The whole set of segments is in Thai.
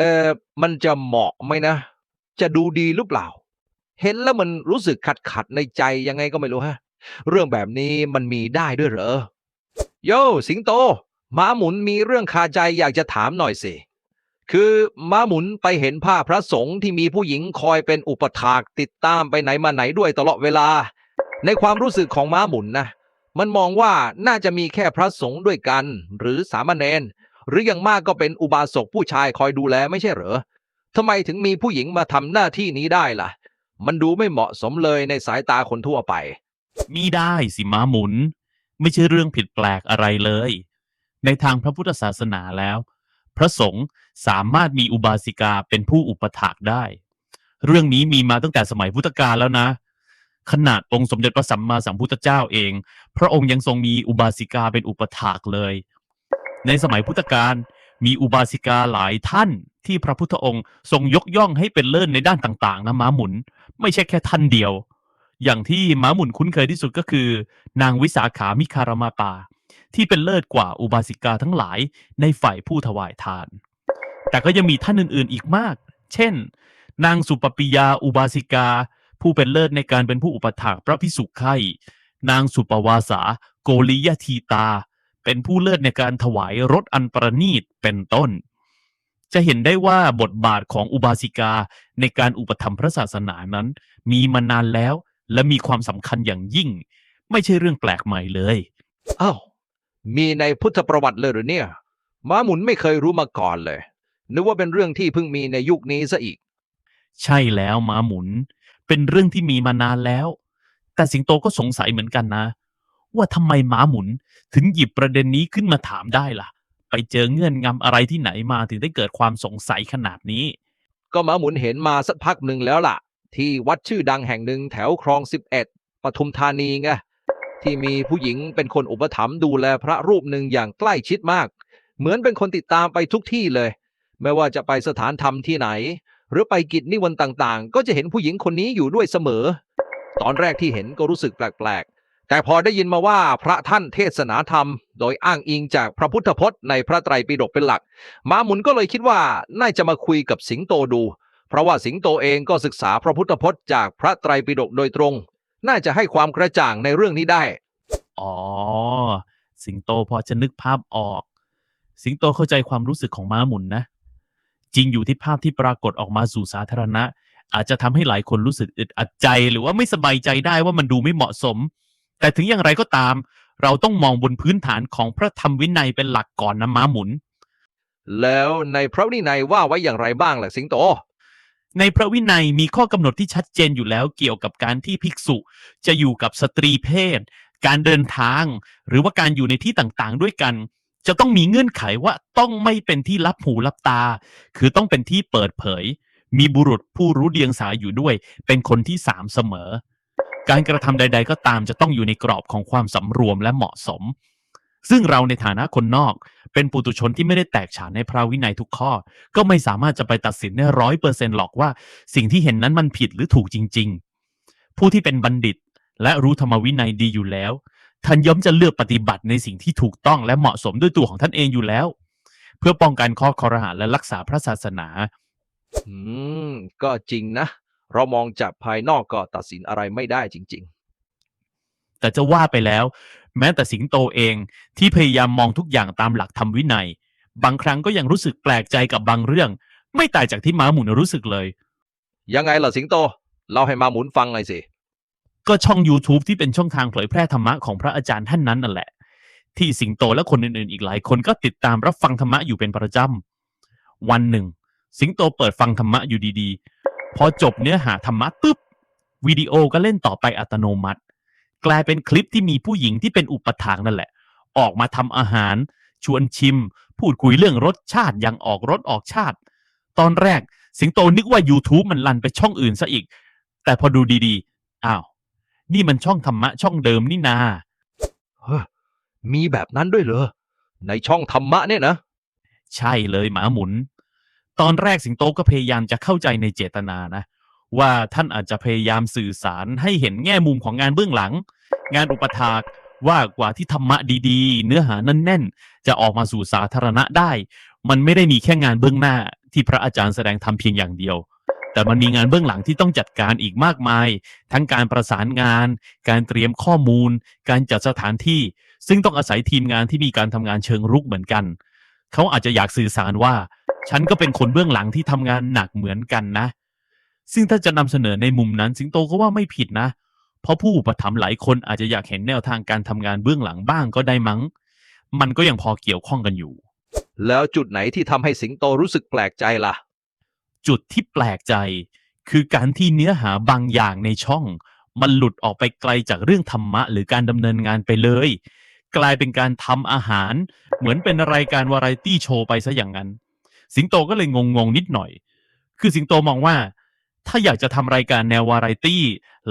เออมันจะเหมาะไหมนะ จะดูดีหรือเปล่า เห็นแล้วมันรู้สึกขัดขัดในใจยังไงก็ไม่รู้ฮะ เรื่องแบบนี้มันมีได้ด้วยเหรอ โยสิงโตม้าหมุนมีเรื่องคาใจอยากจะถามหน่อยสิ คือม้าหมุนไปเห็นภาพพระสงฆ์ที่มีผู้หญิงคอยเป็นอุปถากติดตามไปไหนมาไหนด้วยตลอดเวลา ในความรู้สึกของม้าหมุนนะ มันมองว่าน่าจะมีแค่พระสงฆ์ด้วยกัน หรือสามเณร หรืออย่างมากก็เป็นอุบาสกผู้ชายคอยดูแลไม่ใช่เหรอทำไมถึงมีผู้หญิงมาทำหน้าที่นี้ได้ล่ะ มันดูไม่เหมาะสมเลยในสายตาคนทั่วไป มีได้สิม้าหมุน ไม่ใช่เรื่องผิดแปลกอะไรเลย ในทางพระพุทธศาสนาแล้ว พระสงฆ์สามารถมีอุบาสิกาเป็นผู้อุปถากได้ เรื่องนี้มีมาตั้งแต่สมัยพุทธกาลแล้วนะ ขนาดองค์สมเด็จพระสัมมาสัมพุทธเจ้าเอง พระองค์ยังทรงมีอุบาสิกาเป็นอุปถากเลย ในสมัยพุทธกาลมีอุบาสิกาหลายท่านที่พระพุทธองค์ทรงยกย่องให้เป็นเลิศในด้านต่างๆนะม้าหมุน ไม่ใช่แค่ท่านเดียว อย่างที่ม้าหมุนคุ้นเคยที่สุดก็คือ นางวิสาขามิคารมาปา ที่เป็นเลิศกว่าอุบาสิกาทั้งหลายในฝ่ายผู้ถวายทาน แต่ก็ยังมีท่านอื่นๆอีกมาก เช่น นางสุปปิยาอุบาสิกา ผู้เป็นเลิศในการเป็นผู้อุปถากพระพิสุขไข่นางสุปวาสา โกริยทีตา เป็นผู้เลิศในการถวายรถอันประณีตเป็นต้น จะเห็นได้ว่าบทบาทของอุบาสิกาในการอุปถัมภ์พระศาสนานั้น มีมานานแล้ว และมีความสำคัญอย่างยิ่ง ไม่ใช่เรื่องแปลกใหม่เลยอ้าวมีในพุทธประวัติเลยหรือเนี่ยม้าหมุนไม่เคยรู้มาก่อนเลย นึกว่าเป็นเรื่องที่เพิ่งมีในยุคนี้ซะอีก ใช่แล้วม้าหมุน เป็นเรื่องที่มีมานานแล้ว แต่สิงโตก็สงสัยเหมือนกันนะ ว่าทำไมม้าหมุน ถึงหยิบประเด็นนี้ขึ้นมาถามได้ล่ะ ไปเจอเงื่อนงำอะไรที่ไหนมาถึงได้เกิดความสงสัยขนาดนี้ ก็ม้าหมุนเห็นมาสักพักหนึ่งแล้วล่ะ ที่วัดชื่อดังแห่งหนึ่งแถวคลองสิบเอ็ดปทุมธานีไงที่มีผู้หญิงเป็นคนอุปถัมภ์ดูแลพระรูปหนึ่งอย่างใกล้ชิดมาก เหมือนเป็นคนติดตามไปทุกที่เลย ไม่ว่าจะไปสถานธรรมที่ไหน หรือไปกิจนิมนต์ต่างๆ ก็จะเห็นผู้หญิงคนนี้อยู่ด้วยเสมอ ตอนแรกที่เห็นก็รู้สึกแปลกๆ แต่พอได้ยินมาว่าพระท่านเทศนาธรรม โดยอ้างอิงจากพระพุทธพจน์ในพระไตรปิฎกเป็นหลัก มาหมุนก็เลยคิดว่าน่าจะมาคุยกับสิงโตดู เพราะว่าสิงโตเองก็ศึกษาพระพุทธพจน์จากพระไตรปิฎกโดยตรง น่าจะให้ความกระจ่างในเรื่องนี้ได้ อ๋อ สิงโตพอจะนึกภาพออก สิงโตเข้าใจความรู้สึกของม้าหมุนนะ จริงอยู่ที่ภาพที่ปรากฏออกมาสู่สาธารณะ อาจจะทำให้หลายคนรู้สึกอึดอัดใจ หรือว่าไม่สบายใจได้ว่ามันดูไม่เหมาะสม แต่ถึงอย่างไรก็ตาม เราต้องมองบนพื้นฐานของพระธรรมวินัยเป็นหลักก่อนนะม้าหมุน แล้วในพระวินัยว่าไว้อย่างไรบ้างล่ะสิงโต ในพระวินัยมีข้อกำหนดที่ชัดเจนอยู่แล้วเกี่ยวกับการที่ภิกษุจะอยู่กับสตรีเพศ การเดินทาง หรือว่าการอยู่ในที่ต่างๆ ด้วยกัน จะต้องมีเงื่อนไขว่าต้องไม่เป็นที่รับหูรับตา คือต้องเป็นที่เปิดเผย มีบุรุษผู้รู้เดียงสาอยู่ด้วย เป็นคนที่สามเสมอ การกระทำใด ๆ ก็ตามจะต้องอยู่ในกรอบของความสำรวมและเหมาะสม ซึ่งเราในฐานะคนนอก เป็นปุตุชนที่ไม่ได้แตกฉานในพระวินัยทุกข้อ ก็ไม่สามารถจะไปตัดสินได้ร้อยเปอร์เซ็นหรอกว่า สิ่งที่เห็นนั้นมันผิดหรือถูกจริง ๆ ผู้ที่เป็นบัณฑิต และรู้ธรรมวินัยดีอยู่แล้วท่านย่อมจะเลือกปฏิบัติในสิ่งที่ถูกต้องและเหมาะสมด้วยตัวของท่านเองอยู่แล้ว เพื่อป้องกันข้อคอรหาและรักษาพระศาสนา อืม ก็จริงนะ เรามองจากภายนอกก็ตัดสินอะไรไม่ได้จริงแต่จะว่าไปแล้ว แม้แต่สิงโตเองที่พยายามมองทุกอย่างตามหลักธรรมวินัย บางครั้งก็ยังรู้สึกแปลกใจกับบางเรื่อง ไม่ต่างจากที่ม้าหมุนรู้สึกเลยๆยังไงล่ะสิงโตเราให้มาหมุนฟังหน่อยสิก็ช่อง YouTube ที่เป็นช่องทางเผยแพร่ธรรมะของพระอาจารย์ท่านนั้นนั่นแหละ ที่สิงโตและคนอื่นๆ อีกหลายคนก็ติดตามรับฟังธรรมะอยู่เป็นประจำวันหนึ่ง สิงโตเปิดฟังธรรมะอยู่ดีๆ พอจบเนื้อหาธรรมะปุ๊บวิดีโอก็เล่นต่อไปอัตโนมัติ กลายเป็นคลิปที่มีผู้หญิงที่เป็นอุปถากนั่นแหละ ออกมาทำอาหาร ชวนชิม พูดคุยเรื่องรสชาติยังออกรสออกชาติ ตอนแรกสิงโตนึกว่า YouTube มันลันไปช่องอื่นซะอีก แต่พอดูดีๆ อ้าว นี่มันช่องธรรมะช่องเดิมนี่นาเฮ้อมีแบบนั้นด้วยเหรอ ในช่องธรรมะเนี่ยนะ ใช่เลยหมาหมุน ตอนแรกสิงโตก็พยายามจะเข้าใจในเจตนานะ ว่าท่านอาจจะพยายามสื่อสารให้เห็นแง่มุมของงานเบื้องหลัง งานอุปถากว่ากว่าที่ธรรมะดีๆ เนื้อหานั่นแน่น จะออกมาสู่สาธารณะได้ มันไม่ได้มีแค่งานเบื้องหน้าที่พระอาจารย์แสดงทำเพียงอย่างเดียว แต่มันมีงานเบื้องหลังที่ต้องจัดการอีกมากมาย ทั้งการประสานงาน การเตรียมข้อมูล การจัดสถานที่ ซึ่งต้องอาศัยทีมงานที่มีการทำงานเชิงรุกเหมือนกัน เขาอาจจะอยากสื่อสารว่า ฉันก็เป็นคนเบื้องหลังที่ทำงานหนักเหมือนกันนะ ซึ่งถ้าจะนำเสนอในมุมนั้นสิงโตก็ว่าไม่ผิดนะ เพราะผู้อุปถัมภ์หลายคนอาจจะอยากเห็นแนวทางการทำงานเบื้องหลังบ้างก็ได้มั้ง มันก็ยังพอเกี่ยวข้องกันอยู่ แล้วจุดไหนที่ทำให้สิงโตรู้สึกแปลกใจล่ะ จุดที่แปลกใจ คือการที่เนื้อหาบางอย่างในช่อง มันหลุดออกไปไกลจากเรื่องธรรมะหรือการดำเนินงานไปเลย กลายเป็นการทำอาหาร เหมือนเป็นรายการวาไรตี้โชว์ไปซะอย่างนั้น สิงโตก็เลยงงๆนิดหน่อย คือสิงโตมองว่า ถ้าอยากจะทำรายการแนววาไรตี้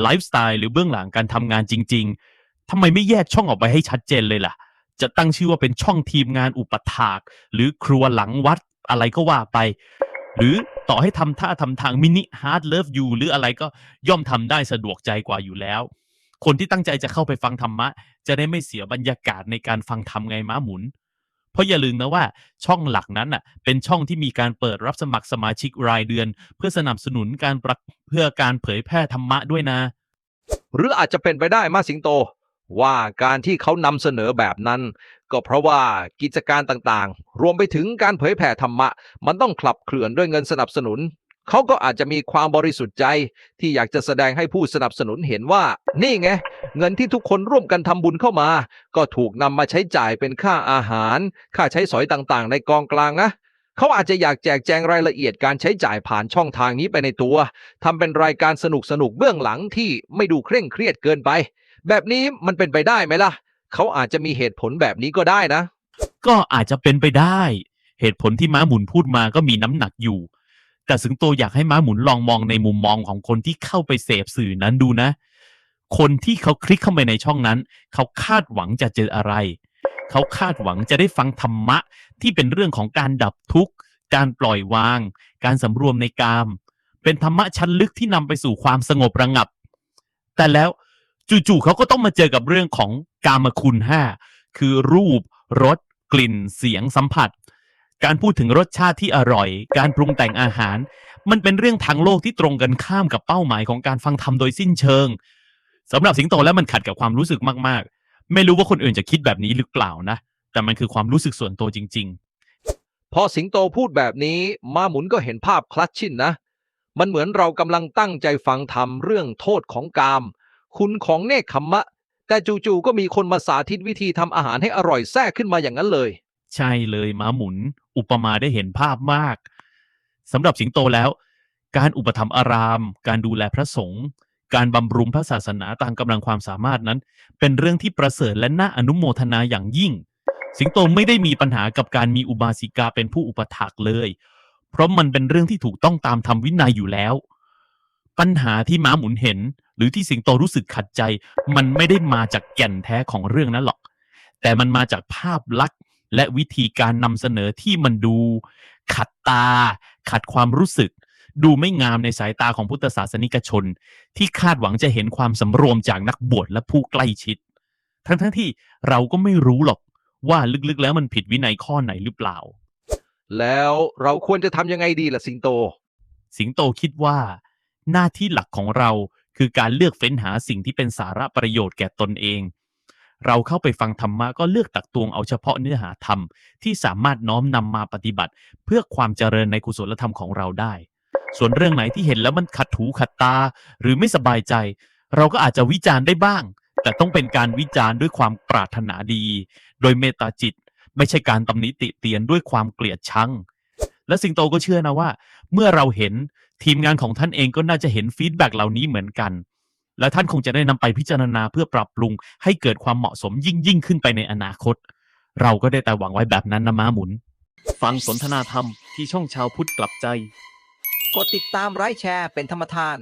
ไลฟ์สไตล์หรือเบื้องหลังการทำงานจริง ๆทำไมไม่แยกช่องออกไปให้ชัดเจนเลยล่ะ จะตั้งชื่อว่าเป็นช่องทีมงานอุปถาก หรือครัวหลังวัดอะไรก็ว่าไป หรือต่อให้ทำท่าทำทางมินิฮาร์ดเลิฟยูหรืออะไรก็ย่อมทำได้สะดวกใจกว่าอยู่แล้ว คนที่ตั้งใจจะเข้าไปฟังธรรมะ จะได้ไม่เสียบรรยากาศในการฟังธรรมไงม้าหมุน เพราะอย่าลืมนะว่าช่องหลักนั้นน่ะเป็นช่องที่มีการเปิดรับสมัครสมาชิกรายเดือน เพื่อสนับสนุนการประเพื่อการเผยแพร่ธรรมะด้วยนะ หรืออาจจะเป็นไปได้มาสิงโต ว่าการที่เขานำเสนอแบบนั้น ก็เพราะว่ากิจการต่างๆ รวมไปถึงการเผยแผ่ธรรมะ มันต้องขับเคลื่อนด้วยเงินสนับสนุน เขาก็อาจจะมีความบริสุทธิ์ใจ ที่อยากจะแสดงให้ผู้สนับสนุนเห็นว่า นี่ไง เงินที่ทุกคนร่วมกันทำบุญเข้ามา ก็ถูกนำมาใช้จ่ายเป็นค่าอาหาร ค่าใช้สอยต่างๆ ในกองกลางนะเขาอาจจะอยากแจกแจงรายละเอียดการใช้จ่ายผ่านช่องทางนี้ไปในตัวทำเป็นรายการสนุกสนุกๆเบื้องหลังที่ไม่ดูเคร่งเครียดเกินไป แบบนี้มันเป็นไปได้ไหมล่ะเขาอาจจะมีเหตุผลแบบนี้ก็ได้นะ ก็อาจจะเป็นไปได้ เหตุผลที่ม้าหมุนพูดมาก็มีน้ำหนักอยู่ แต่สิงโตอยากให้ม้าหมุนลองมองในมุมมองของคนที่เข้าไปเสพสื่อนั้นดูนะ คนที่เขาคลิกเข้าไปในช่องนั้น เขาคาดหวังจะเจออะไร เขาคาดหวังจะได้ฟังธรรมะที่เป็นเรื่องของการดับทุกข์ การปล่อยวาง การสำรวมในกาม เป็นธรรมะชั้นลึกที่นำไปสู่ความสงบระงับ แต่แล้วจู่ๆเขาก็ต้องมาเจอกับเรื่องของกามคุณห้าคือรูปรสกลิ่นเสียงสัมผัส การพูดถึงรสชาติที่อร่อย การปรุงแต่งอาหาร มันเป็นเรื่องทางโลกที่ตรงกันข้ามกับเป้าหมายของการฟังธรรมโดยสิ้นเชิงสำหรับสิงโตแล้วมันขัดกับความรู้สึกมากๆ ไม่รู้ว่าคนอื่นจะคิดแบบนี้หรือเปล่านะ แต่มันคือความรู้สึกส่วนตัวจริงพอสิงโตพูดแบบนี้มาหมุนก็เห็นภาพคลัดชินนะ มันเหมือนเรากำลังตั้งใจฟังธรรมเรื่องโทษของกาม คุณของเนคขมมะ แต่จู่ๆก็มีคนมาสาธิตวิธีทำอาหารให้อร่อยแทรกขึ้นมาอย่างนั้นเลยๆใช่เลยม้าหมุน อุปมาได้เห็นภาพมากสำหรับสิงโตแล้ว การอุปถัมภ์อาราม การดูแลพระสงฆ์การบำรุงพระศาสนาตามกำลังความสามารถนั้น เป็นเรื่องที่ประเสริฐและน่าอนุโมทนาอย่างยิ่ง สิงโตไม่ได้มีปัญหากับการมีอุบาสิกาเป็นผู้อุปถักเลย เพราะมันเป็นเรื่องที่ถูกต้องตามธรรมวินัยอยู่แล้ว ปัญหาที่ม้าหมุนเห็น หรือที่สิงโตรู้สึกขัดใจ มันไม่ได้มาจากแก่นแท้ของเรื่องนั้นหรอก แต่มันมาจากภาพลักษณ์ และวิธีการนำเสนอที่มันดูขัดตา ขัดความรู้สึก ดูไม่งามในสายตาของพุทธศาสนิกชน ที่คาดหวังจะเห็นความสำรวมจากนักบวชและผู้ใกล้ชิด ทั้งๆที่เราก็ไม่รู้หรอกว่าลึกๆแล้วมันผิดวินัยข้อไหนหรือเปล่า แล้วเราควรจะทำยังไงดีล่ะสิงโต สิงโตคิดว่า หน้าที่หลักของเราคือการเลือกเฟ้นหาสิ่งที่เป็นสาระประโยชน์แก่ตนเอง เราเข้าไปฟังธรรมะก็เลือกตักตวงเอาเฉพาะเนื้อหาธรรม ที่สามารถน้อมนำมาปฏิบัติ เพื่อความเจริญในกุศลธรรมของเราได้ ส่วนเรื่องไหนที่เห็นแล้วมันขัดถูขัดตา หรือไม่สบายใจ เราก็อาจจะวิจารณ์ได้บ้าง แต่ต้องเป็นการวิจารณ์ด้วยความปรารถนาดี โดยเมตตาจิต ไม่ใช่การตำหนิติเตียนด้วยความเกลียดชังและสิงโตก็เชื่อนะว่า เมื่อเราเห็นทีมงานของท่านเองก็น่าจะเห็นฟีดแบ็กเหล่านี้เหมือนกัน และท่านคงจะได้นำไปพิจารณาเพื่อปรับปรุง ให้เกิดความเหมาะสมยิ่งยิ่งขึ้นไปในอนาคต เราก็ได้แต่หวังไว้แบบนั้นนะม้าหมุน ฟังสนทนาธรรมที่ช่องชาวพุทธกลับใจ กดติดตามไลค์แชร์เป็นธรรมทาน